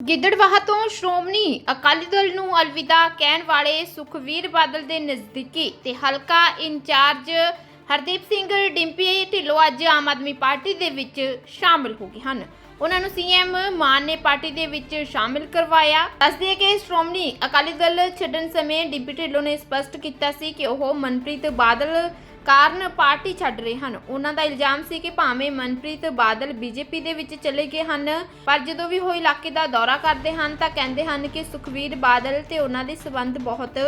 ਗਿੱਦੜਵਾਹਾ ਤੋਂ ਸ਼੍ਰੋਮਣੀ ਅਕਾਲੀ ਦਲ ਨੂੰ ਅਲਵਿਦਾ ਕਹਿਣ ਵਾਲੇ ਸੁਖਵੀਰ ਬਾਦਲ ਦੇ ਨਜ਼ਦੀਕੀ ਤੇ ਹਲਕਾ ਇੰਚਾਰਜ ਹਰਦੀਪ ਸਿੰਘ ਡਿੰਪੀ ਢਿੱਲੋਂ ਅੱਜ ਆਮ ਆਦਮੀ ਪਾਰਟੀ ਦੇ ਵਿੱਚ ਸ਼ਾਮਿਲ ਹੋ ਗਏ ਹਨ। ਉਹਨਾਂ ਨੂੰ ਸੀਐਮ ਮਾਨ ਨੇ ਪਾਰਟੀ ਦੇ ਵਿੱਚ ਸ਼ਾਮਿਲ ਕਰਵਾਇਆ। ਦੱਸਦੇ ਕਿ ਸ਼੍ਰੋਮਣੀ ਅਕਾਲੀ ਦਲ ਛੱਡਣ ਸਮੇਂ ਡਿੰਪੀ ਢਿੱਲੋਂ ਨੇ ਸਪਸ਼ਟ ਕੀਤਾ ਸੀ ਕਿ ਉਹ ਮਨਪ੍ਰੀਤ ਬਾਦਲ ਕਾਰਨ ਪਾਰਟੀ ਛੱਡ ਰਹੇ ਹਨ। ਉਹਨਾਂ ਦਾ ਇਲਜ਼ਾਮ ਸੀ ਕਿ ਭਾਵੇਂ ਮਨਪ੍ਰੀਤ ਬਾਦਲ ਬੀਜੇਪੀ ਦੇ ਵਿੱਚ ਚਲੇ ਗਏ ਹਨ, ਪਰ ਜਦੋਂ ਵੀ ਉਹ ਇਲਾਕੇ ਦਾ ਦੌਰਾ ਕਰਦੇ ਹਨ ਤਾਂ ਕਹਿੰਦੇ ਹਨ ਕਿ ਸੁਖਵੀਰ ਬਾਦਲ ਤੇ ਉਹਨਾਂ ਦੇ ਸਬੰਧ ਬਹੁਤ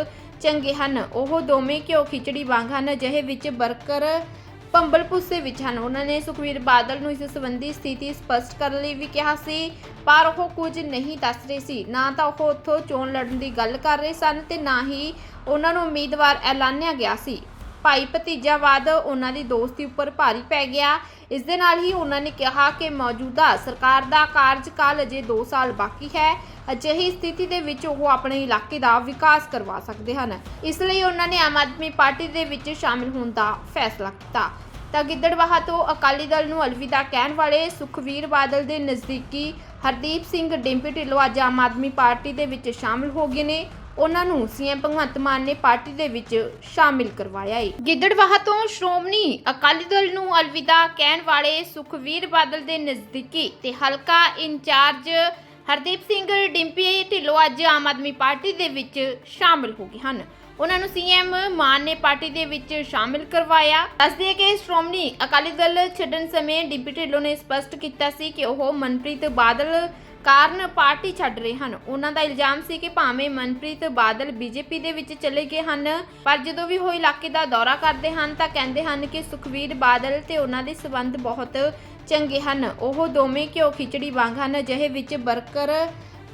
ਚੰਗੇ ਹਨ। ਉਹ ਦੋਵੇਂ ਘਿਓ ਖਿਚੜੀ ਵਾਂਗ ਹਨ, ਜਿਹੇ ਵਿੱਚ ਬਰਕਰ, ਪੰਬਲ ਪੁੱਸੇ ਵਿੱਚ ਹਨ। ਉਹਨਾਂ ਨੇ ਸੁਖਵੀਰ ਬਾਦਲ ਨੂੰ ਇਸ ਸੰਬੰਧੀ ਸਥਿਤੀ ਸਪਸ਼ਟ ਕਰਨ ਲਈ ਵੀ ਕਿਹਾ ਸੀ, ਪਰ ਉਹ ਕੁਝ ਨਹੀਂ ਦੱਸ ਰਹੇ ਸੀ। ਨਾ ਤਾਂ ਉਹ ਉੱਥੋਂ ਚੋਣ ਲੜਨ ਦੀ ਗੱਲ ਕਰ ਰਹੇ ਸਨ ਤੇ ਨਾ ਹੀ ਉਹਨਾਂ ਨੂੰ ਉਮੀਦਵਾਰ ਐਲਾਨਿਆ ਗਿਆ ਸੀ। ਭਾਈ ਭਤੀਜਾਵਾਦ ਉਹਨਾਂ ਦੀ ਦੋਸਤੀ ਉੱਪਰ ਭਾਰੀ ਪੈ ਗਿਆ। ਇਸ ਦੇ ਨਾਲ ਹੀ ਉਹਨਾਂ ਨੇ ਕਿਹਾ ਕਿ ਮੌਜੂਦਾ ਸਰਕਾਰ ਦਾ ਕਾਰਜਕਾਲ ਅਜੇ 2 ਸਾਲ ਬਾਕੀ ਹੈ। ਅਜਿਹੀ ਸਥਿਤੀ ਦੇ ਵਿੱਚ ਉਹ ਆਪਣੇ ਇਲਾਕੇ ਦਾ ਵਿਕਾਸ ਕਰਵਾ ਸਕਦੇ ਹਨ। ਇਸ ਲਈ ਉਹਨਾਂ ਨੇ ਆਮ ਆਦਮੀ ਪਾਰਟੀ ਦੇ ਵਿੱਚ ਸ਼ਾਮਿਲ ਹੋਣ ਦਾ ਫੈਸਲਾ ਕੀਤਾ। ਤਾਂ ਗਿੱਦੜਵਾਹਾ ਤੋਂ ਅਕਾਲੀ ਦਲ ਨੂੰ ਅਲਵਿਦਾ ਕਹਿਣ ਵਾਲੇ ਸੁਖਵੀਰ ਬਾਦਲ ਦੇ ਨਜ਼ਦੀਕੀ ਹਰਦੀਪ ਸਿੰਘ ਡਿੰਪੀ ਢਿੱਲੋਂ ਅੱਜ ਆਮ ਆਦਮੀ ਪਾਰਟੀ ਦੇ ਵਿੱਚ ਸ਼ਾਮਿਲ ਹੋ ਗਏ ਨੇ। ਉਹਨਾਂ ਨੂੰ ਸੀਐਮ ਭਗਵੰਤ ਮਾਨ ਨੇ ਪਾਰਟੀ ਦੇ ਵਿੱਚ ਸ਼ਾਮਿਲ ਕਰਵਾਇਆ ਹੈ ਗਿੱਦੜਵਾਹਾ ਤੋਂ ਸ਼੍ਰੋਮਣੀ ਅਕਾਲੀ ਦਲ ਨੂੰ ਅਲਵਿਦਾ ਕਹਿਣ ਵਾਲੇ ਸੁਖਵੀਰ ਬਾਦਲ ਦੇ ਨਜ਼ਦੀਕੀ ਤੇ ਹਲਕਾ ਇੰਚਾਰਜ ਹਰਦੀਪ ਸਿੰਘ ਡਿੰਪੀ ਢਿੱਲੋਂ ਅੱਜ ਆਮ ਆਦਮੀ ਪਾਰਟੀ ਦੇ ਵਿੱਚ ਸ਼ਾਮਿਲ ਹੋ ਗਏ ਹਨ। ਉਹਨਾਂ ਨੂੰ ਸੀਐਮ ਮਾਨ ਨੇ ਪਾਰਟੀ ਦੇ ਵਿੱਚ ਸ਼ਾਮਿਲ ਕਰਵਾਇਆ। ਦੱਸਦੇ ਕਿ ਸ਼੍ਰੋਮਣੀ ਅਕਾਲੀ ਦਲ ਛੱਡਣ ਸਮੇਂ ਡਿੰਪੀ ਢਿੱਲੋਂ ਨੇ ਸਪਸ਼ਟ ਕੀਤਾ ਸੀ ਕਿ ਉਹ ਮਨਪ੍ਰੀਤ ਬਾਦਲ ਕਾਰਨ ਪਾਰਟੀ ਛੱਡ ਰਹੇ ਹਨ। ਉਹਨਾਂ ਦਾ ਇਲਜ਼ਾਮ ਸੀ ਕਿ ਭਾਵੇਂ ਮਨਪ੍ਰੀਤ ਬਾਦਲ ਬੀਜੇਪੀ ਦੇ ਵਿੱਚ ਚਲੇ ਗਏ ਹਨ, ਪਰ ਜਦੋਂ ਵੀ ਉਹ ਇਲਾਕੇ ਦਾ ਦੌਰਾ ਕਰਦੇ ਹਨ ਤਾਂ ਕਹਿੰਦੇ ਹਨ ਕਿ ਸੁਖਵੀਰ ਬਾਦਲ ਤੇ ਉਹਨਾਂ ਦੇ ਸਬੰਧ ਬਹੁਤ ਚੰਗੇ ਹਨ। ਉਹ ਦੋਵੇਂ ਘਿਓ ਖਿਚੜੀ ਵਾਂਗ ਹਨ, ਜਿਹੇ ਵਿੱਚ ਬਰਕਰ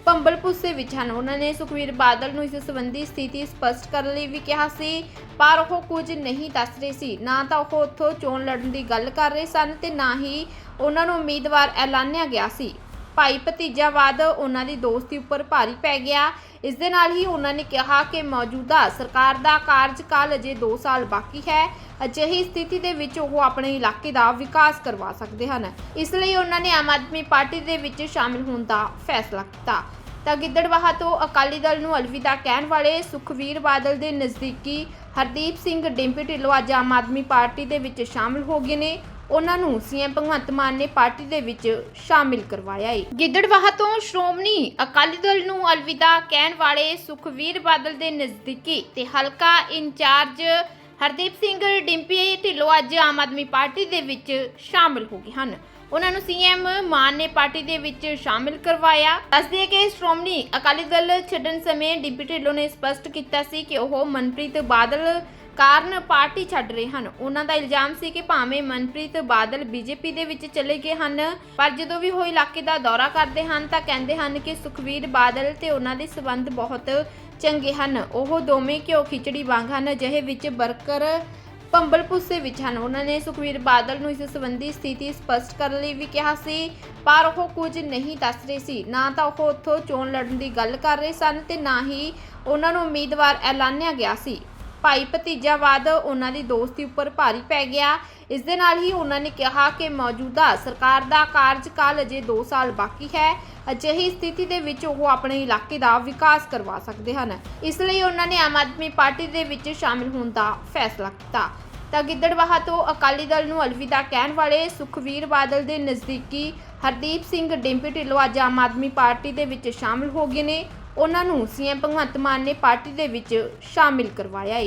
ਭੰਬਲ ਪੁੱਸੇ ਵਿੱਚ ਹਨ। ਉਹਨਾਂ ਨੇ ਸੁਖਵੀਰ ਬਾਦਲ ਨੂੰ ਇਸ ਸੰਬੰਧੀ ਸਥਿਤੀ ਸਪਸ਼ਟ ਕਰਨ ਲਈ ਵੀ ਕਿਹਾ ਸੀ, ਪਰ ਉਹ ਕੁਝ ਨਹੀਂ ਦੱਸ ਰਹੇ ਸੀ। ਨਾ ਤਾਂ ਉਹ ਉੱਥੋਂ ਚੋਣ ਲੜਨ ਦੀ ਗੱਲ ਕਰ ਰਹੇ ਸਨ ਤੇ ਨਾ ਹੀ ਉਹਨਾਂ ਨੂੰ ਉਮੀਦਵਾਰ ਐਲਾਨਿਆ ਗਿਆ ਸੀ। ਭਾਈ ਭਤੀਜਾਵਾਦ ਉਹਨਾਂ ਦੀ ਦੋਸਤੀ ਉੱਪਰ ਭਾਰੀ ਪੈ ਗਿਆ। ਇਸ ਦੇ ਨਾਲ ਹੀ ਉਹਨਾਂ ਨੇ ਕਿਹਾ ਕਿ ਮੌਜੂਦਾ ਸਰਕਾਰ ਦਾ ਕਾਰਜਕਾਲ ਅਜੇ 2 ਸਾਲ ਬਾਕੀ ਹੈ। ਅਜਿਹੀ ਸਥਿਤੀ ਦੇ ਵਿੱਚ ਉਹ ਆਪਣੇ ਇਲਾਕੇ ਦਾ ਵਿਕਾਸ ਕਰਵਾ ਸਕਦੇ ਹਨ। ਇਸ ਲਈ ਉਹਨਾਂ ਨੇ ਆਮ ਆਦਮੀ ਪਾਰਟੀ ਦੇ ਵਿੱਚ ਸ਼ਾਮਿਲ ਹੋਣ ਦਾ ਫੈਸਲਾ ਕੀਤਾ। ਤਾਂ ਗਿੱਦੜਵਾਹਾ ਤੋਂ ਅਕਾਲੀ ਦਲ ਨੂੰ ਅਲਵਿਦਾ ਕਹਿਣ ਵਾਲੇ ਸੁਖਵੀਰ ਬਾਦਲ ਦੇ ਨਜ਼ਦੀਕੀ ਹਰਦੀਪ ਸਿੰਘ ਡਿੰਪੀ ਢਿੱਲੋਂ ਅੱਜ ਆਮ ਆਦਮੀ ਪਾਰਟੀ ਦੇ ਵਿੱਚ ਸ਼ਾਮਿਲ ਹੋ ਗਏ ਨੇ। ਉਹਨਾਂ ਨੂੰ ਸੀਐਮ ਭਗਵੰਤ ਮਾਨ ਨੇ ਪਾਰਟੀ ਦੇ ਵਿੱਚ ਸ਼ਾਮਿਲ ਕਰਵਾਇਆ ਹੈ ਗਿੱਦੜਵਾਹਾ ਤੋਂ ਸ਼੍ਰੋਮਣੀ ਅਕਾਲੀ ਦਲ ਨੂੰ ਅਲਵਿਦਾ ਕਹਿਣ ਵਾਲੇ ਸੁਖਵੀਰ ਬਾਦਲ ਦੇ ਨਜ਼ਦੀਕੀ ਤੇ ਹਲਕਾ ਇੰਚਾਰਜ ਹਰਦੀਪ ਸਿੰਘ ਡਿੰਪੀ ਢਿੱਲੋਂ ਅੱਜ ਆਮ ਆਦਮੀ ਪਾਰਟੀ ਦੇ ਵਿੱਚ ਸ਼ਾਮਿਲ ਹੋ ਗਏ ਹਨ। ਉਹਨਾਂ ਨੂੰ ਸੀਐਮ ਮਾਨ ਨੇ ਪਾਰਟੀ ਦੇ ਵਿੱਚ ਸ਼ਾਮਿਲ ਕਰਵਾਇਆ। ਦੱਸਦੇ ਕਿ ਸ਼੍ਰੋਮਣੀ ਅਕਾਲੀ ਦਲ ਛੱਡਣ ਸਮੇਂ ਡਿੰਪੀ ਢਿੱਲੋਂ ਨੇ ਸਪਸ਼ਟ ਕੀਤਾ ਸੀ ਕਿ ਉਹ ਮਨਪ੍ਰੀਤ ਬਾਦਲ ਕਾਰਨ ਪਾਰਟੀ ਛੱਡ ਰਹੇ ਹਨ। ਉਹਨਾਂ ਦਾ ਇਲਜ਼ਾਮ ਸੀ ਕਿ ਭਾਵੇਂ ਮਨਪ੍ਰੀਤ ਬਾਦਲ ਬੀਜੇਪੀ ਦੇ ਵਿੱਚ ਚਲੇ ਗਏ ਹਨ, ਪਰ ਜਦੋਂ ਵੀ ਉਹ ਇਲਾਕੇ ਦਾ ਦੌਰਾ ਕਰਦੇ ਹਨ ਤਾਂ ਕਹਿੰਦੇ ਹਨ ਕਿ ਸੁਖਵੀਰ ਬਾਦਲ ਤੇ ਉਹਨਾਂ ਦੇ ਸਬੰਧ ਬਹੁਤ ਚੰਗੇ ਹਨ। ਉਹ ਦੋਵੇਂ ਘਿਓ ਖਿਚੜੀ ਵਾਂਗ ਹਨ, ਜਿਹੇ ਵਿੱਚ ਬਰਕਰ ਭੰਬਲ ਪੁੱਸੇ ਵਿੱਚ ਹਨ। ਉਹਨਾਂ ਨੇ ਸੁਖਵੀਰ ਬਾਦਲ ਨੂੰ ਇਸ ਸੰਬੰਧੀ ਸਥਿਤੀ ਸਪਸ਼ਟ ਕਰਨ ਲਈ ਵੀ ਕਿਹਾ ਸੀ, ਪਰ ਉਹ ਕੁਝ ਨਹੀਂ ਦੱਸ ਰਹੇ ਸੀ। ਨਾ ਤਾਂ ਉਹ ਉੱਥੋਂ ਚੋਣ ਲੜਨ ਦੀ ਗੱਲ ਕਰ ਰਹੇ ਸਨ ਤੇ ਨਾ ਹੀ ਉਹਨਾਂ ਨੂੰ ਉਮੀਦਵਾਰ ਐਲਾਨਿਆ ਗਿਆ ਸੀ। ਭਾਈ ਭਤੀਜਾਵਾਦ ਉਹਨਾਂ ਦੀ ਦੋਸਤੀ ਉੱਪਰ ਭਾਰੀ ਪੈ ਗਿਆ। ਇਸ ਦੇ ਨਾਲ ਹੀ ਉਹਨਾਂ ਨੇ ਕਿਹਾ ਕਿ ਮੌਜੂਦਾ ਸਰਕਾਰ ਦਾ ਕਾਰਜਕਾਲ ਅਜੇ 2 ਸਾਲ ਬਾਕੀ ਹੈ। ਅਜਿਹੀ ਸਥਿਤੀ ਦੇ ਵਿੱਚ ਉਹ ਆਪਣੇ ਇਲਾਕੇ ਦਾ ਵਿਕਾਸ ਕਰਵਾ ਸਕਦੇ ਹਨ। ਇਸ ਲਈ ਉਹਨਾਂ ਨੇ ਆਮ ਆਦਮੀ ਪਾਰਟੀ ਦੇ ਵਿੱਚ ਸ਼ਾਮਿਲ ਹੋਣ ਦਾ ਫੈਸਲਾ ਕੀਤਾ। ਤਾਂ ਗਿੱਦੜਵਾਹਾ ਤੋਂ ਅਕਾਲੀ ਦਲ ਨੂੰ ਅਲਵਿਦਾ ਕਹਿਣ ਵਾਲੇ ਸੁਖਵੀਰ ਬਾਦਲ ਦੇ ਨਜ਼ਦੀਕੀ ਹਰਦੀਪ ਸਿੰਘ, ਡਿੰਪੀ ਢਿੱਲੋਂ ਅੱਜ ਆਮ ਆਦਮੀ ਪਾਰਟੀ ਦੇ ਵਿੱਚ ਸ਼ਾਮਿਲ ਹੋ ਗਏ ਨੇ। ਉਹਨਾਂ ਨੂੰ ਸੀਐਮ ਭਗਵੰਤ ਮਾਨ ਨੇ ਪਾਰਟੀ ਦੇ ਵਿੱਚ ਸ਼ਾਮਿਲ ਕਰਵਾਇਆ ਏ।